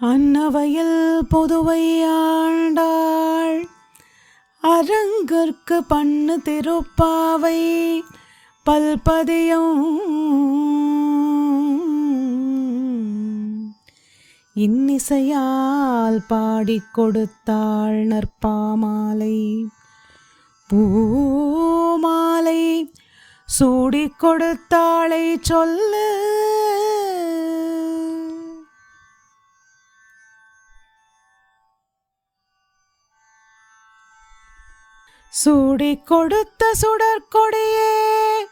அன்னவையில் பொதுவை ஆண்டாள். அரங்கற்கு பண்ணு திருப்பாவை பல்பதியம் இன்னிசையால் பாடிக் கொடுத்தாள் நற்பாமாலை. பூமாலை சூடிக் கொடுத்தாளை சொல்லு. சூடி கொடுத்த சுடற்கொடியே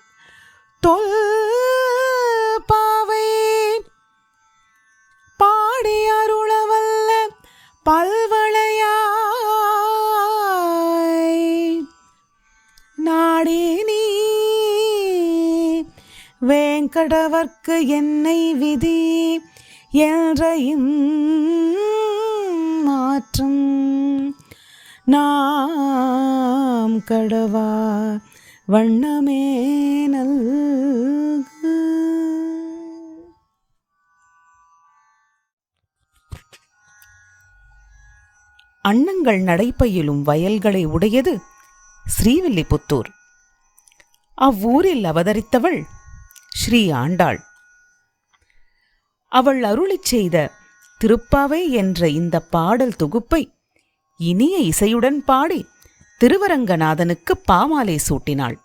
தொல் பாவை. பாடி அருளவல்ல பல்வளையாய். நாடி நீ வேங்கடவர்க்கு என்னை விதி என்றையும் நான் நாம் கடவா வண்ணமே நல்கு. அன்னங்கள் நடைப்பயிலும் வயல்களை உடையது ஸ்ரீவில்லிபுத்தூர். அவ்வூரில் அவதரித்தவள் ஸ்ரீ ஆண்டாள். அவள் அருளிச் செய்த திருப்பாவை என்ற இந்த பாடல் தொகுப்பை இனிய இசையுடன் பாடி திருவரங்கநாதனுக்கு பாமாலை சூட்டினாள்.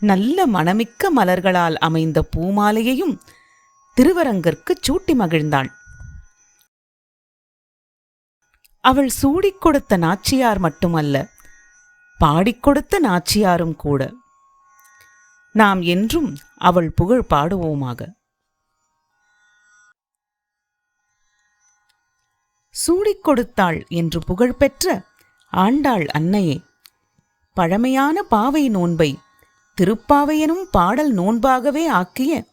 நல்ல மணமிக்க மலர்களால் அமைந்த பூமாலையையும் திருவரங்கற்குச் சூட்டி மகிழ்ந்தாள். அவள் சூடிக் கொடுத்த நாச்சியார் மட்டுமல்ல பாடிக் கொடுத்த நாச்சியாரும் கூட. நாம் என்றும் அவள் புகழ் பாடுவோமாக. சூடிக் கொடுத்தாள் என்று புகழ்பெற்ற ஆண்டாள் அன்னையே. பழமையான பாவை நோன்பை திருப்பாவையெனும் பாடல் நோன்பாகவே ஆக்கிய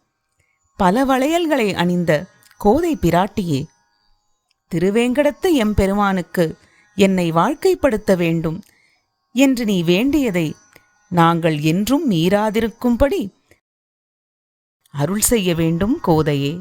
பல வளையல்களை அணிந்த கோதை பிராட்டியே. திருவேங்கடத்து எம்பெருமானுக்கு என்னை வாழ்க்கைப்படுத்த வேண்டும் என்று நீ வேண்டியதை நாங்கள் என்றும் மீறாதிருக்கும்படி அருள் செய்ய வேண்டும் கோதையே.